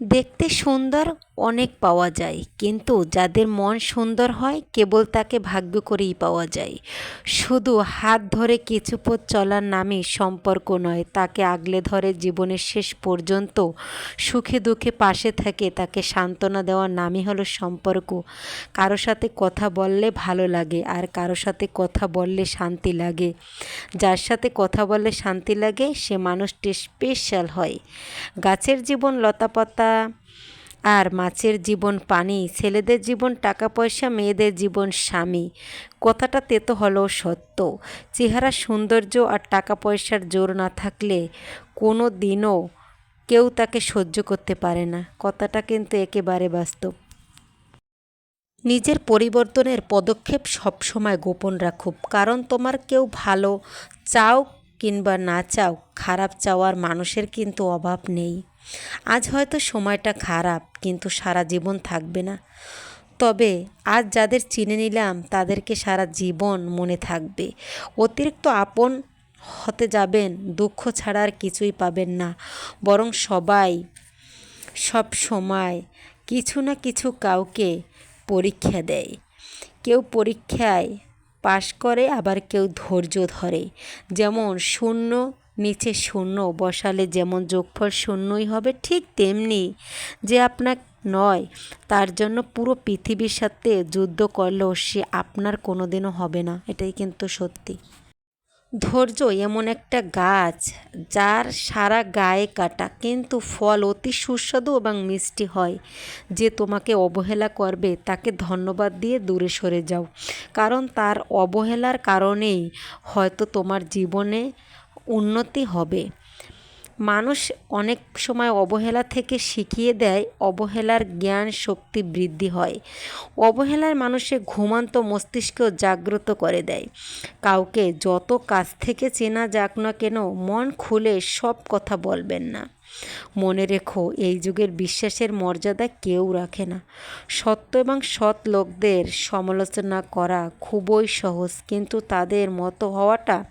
দেখতে সুন্দর অনেক পাওয়া যায়, কিন্তু যাদের মন সুন্দর হয় কেবল তাকে ভাগ্য করেই পাওয়া যায়। শুধু হাত ধরে কিছু পথ চলার নামই সম্পর্ক নয়, তাকে আগলে ধরে জীবনের শেষ পর্যন্ত সুখে দুঃখে পাশে থাকে তাকে সান্ত্বনা দেওয়ার নামই হলো সম্পর্ক। কারও সাথে কথা বললে ভালো লাগে, আর কারও সাথে কথা বললে শান্তি লাগে। যার সাথে কথা বললে শান্তি লাগে, সে মানুষটি স্পেশাল হয়। গাছের জীবন লতাপাতা আর মাছের জীবন পানি, ছেলেদের জীবন টাকা পয়সা, মেয়েদের জীবন স্বামী। কথাটা তেতো হলেও সত্য। চেহারা, সৌন্দর্য আর টাকা পয়সার জোর না থাকলে কোনো দিনও কেউ তাকে সহ্য করতে পারে না। কথাটা কিন্তু একেবারে বাস্তব। নিজের পরিবর্তনের পদক্ষেপ সবসময় গোপন রাখো কারণ তোমার কেউ ভালো চাও কিংবা না চাও, খারাপ চাওয়ার মানুষের কিন্তু অভাব নেই। আজ হয়তো সময়টা খারাপ, কিন্তু সারা জীবন থাকবে না। তবে আজ যাদের চিনে নিলাম, তাদেরকে সারা জীবন মনে থাকবে। অতিরিক্ত আপন হতে যাবেন, দুঃখ ছাড়া আর কিছুই পাবেন না। বরং সবাই সব সময় কিছু না কিছু কাউকে পরীক্ষা দেয়। কেউ পরীক্ষায় পাশ করে, আবার কেউ ধৈর্য ধরে। যেমন শূন্য, নিচে শূন্য, বসালে যেমন যোগফল শূন্যই হবে, ঠিক তেমনি যে আপনার নয়, তার জন্য পুরো পৃথিবীর সাথে যুদ্ধ করলেও সে আপনার কোনোদিনও হবে না। এটাই কিন্তু সত্যি। ধৈর্য এমন একটা গাছ যার সারা গায়ে কাটা, কিন্তু ফল অতি সুস্বাদু এবং মিষ্টি হয়। যে তোমাকে অবহেলা করবে, তাকে ধন্যবাদ দিয়ে দূরে সরে যাও। কারণ তার অবহেলার কারণেই হয়তো তোমার জীবনে উন্নতি হবে। মানুষ অনেক সময় অবহেলা থেকে শিখিয়ে দেয়, অবহেলার জ্ঞান শক্তি বৃদ্ধি হয়। অবহেলার মানুষের ঘুমান্ত মস্তিষ্ক জাগ্রত করে দেয়। কাউকে যত কাছ থেকে চেনা যাক না কেন, মন খুলে সব কথা বলবেন না। মনে রেখো, এই যুগের বিশ্বাসের মর্যাদা কেউ রাখে না। সত্য এবং সৎ লোকদের সমালোচনা করা খুবই সহজ, কিন্তু তাদের মতো হওয়াটা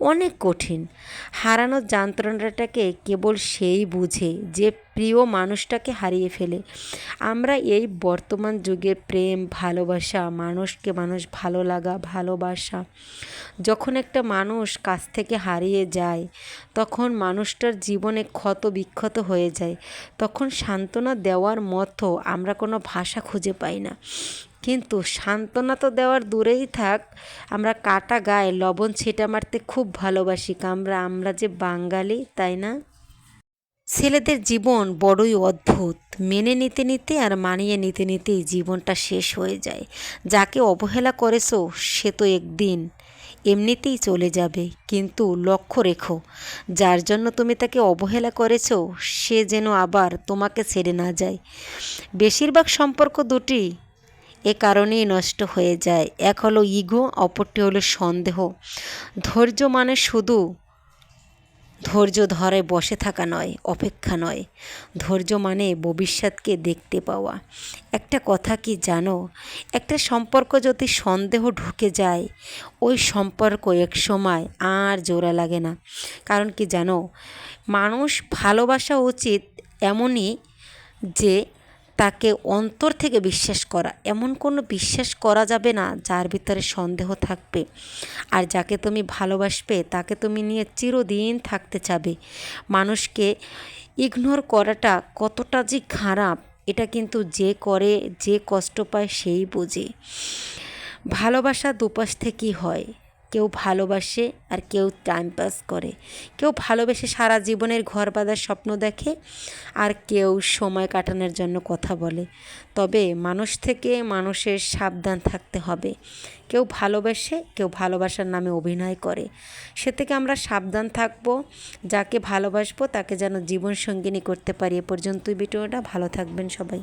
অনেক কঠিন। হারানোর যন্ত্রণাটাকে কেবল সেই বুঝে যে প্রিয় মানুষটাকে হারিয়ে ফেলে। আমরা এই বর্তমান যুগে প্রেম, ভালোবাসা, মানুষকে মানুষ ভালো লাগা, ভালোবাসা, যখন একটা মানুষ কাছ থেকে হারিয়ে যায়, তখন মানুষটার জীবনে ক্ষত বিক্ষত হয়ে যায়, তখন সান্ত্বনা দেওয়ার মতো আমরা কোনো ভাষা খুঁজে পাই না। কিন্তু সান্ত্বনা তো দেওয়ার দূরেই থাক, আমরা কাটা গায়ে লবণ ছিটা মারতে খুব ভালোবাসি। আমরা আমরা যে বাঙালি, তাই না? ছেলেদের জীবন বড়ই অদ্ভুত। মেনে নিতে নিতে আর মানিয়ে নিতে নিতেই জীবনটা শেষ হয়ে যায়। যাকে অবহেলা করেছ, সে তো একদিন এমনিতেই চলে যাবে। কিন্তু লক্ষ্য রেখো, যার জন্য তুমি তাকে অবহেলা করেছ, সে যেন আবার তোমাকে ছেড়ে না যায়। বেশিরভাগ সম্পর্ক দুটি এ কারণেই নষ্ট হয়ে যায়। এক হলো ইগো, অপরটি হলো সন্দেহ। ধৈর্য মানে শুধু ধৈর্য ধরে বসে থাকা নয়, অপেক্ষা নয়। ধৈর্য মানে ভবিষ্যৎকে দেখতে পাওয়া। একটা কথা কি জানো? একটা সম্পর্ক যদি সন্দেহ ঢুকে যায়, ওই সম্পর্ক এক সময় আর জোড়া লাগে না। কারণ কি জানো? মানুষ ভালোবাসা উচিত এমনই যে তাকে অন্তর থেকে বিশ্বাস করা। এমন কোনো বিশ্বাস করা যাবে না যার ভিতরে সন্দেহ থাকবে। আর যাকে তুমি ভালোবাসবে, তাকে তুমি নিয়ে চিরদিন থাকতে চাবে। মানুষকে ইগনোর করাটা কতটা যে খারাপ, এটা কিন্তু যে করে, যে কষ্ট পায় সেই বোঝে। ভালোবাসা দুপাশ থেকেই হয়। কেউ ভালোবাসে আর কেউ টাইম পাস করে। কেউ ভালোবেসে সারা জীবনের ঘর বাঁধার স্বপ্ন দেখে আর কেউ সময় কাটানোর জন্য কথা বলে। তবে মানুষ থেকে মানুষের সাবধান থাকতে হবে। কেউ ভালোবাসে, কেউ ভালোবাসার নামে অভিনয় করে। সে থেকে আমরা সাবধান থাকব, যাকে ভালোবাসবো তাকে যেন জীবন সঙ্গিনী করতে পারি। এ পর্যন্তই ভিডিওটা। ভালো থাকবেন সবাই।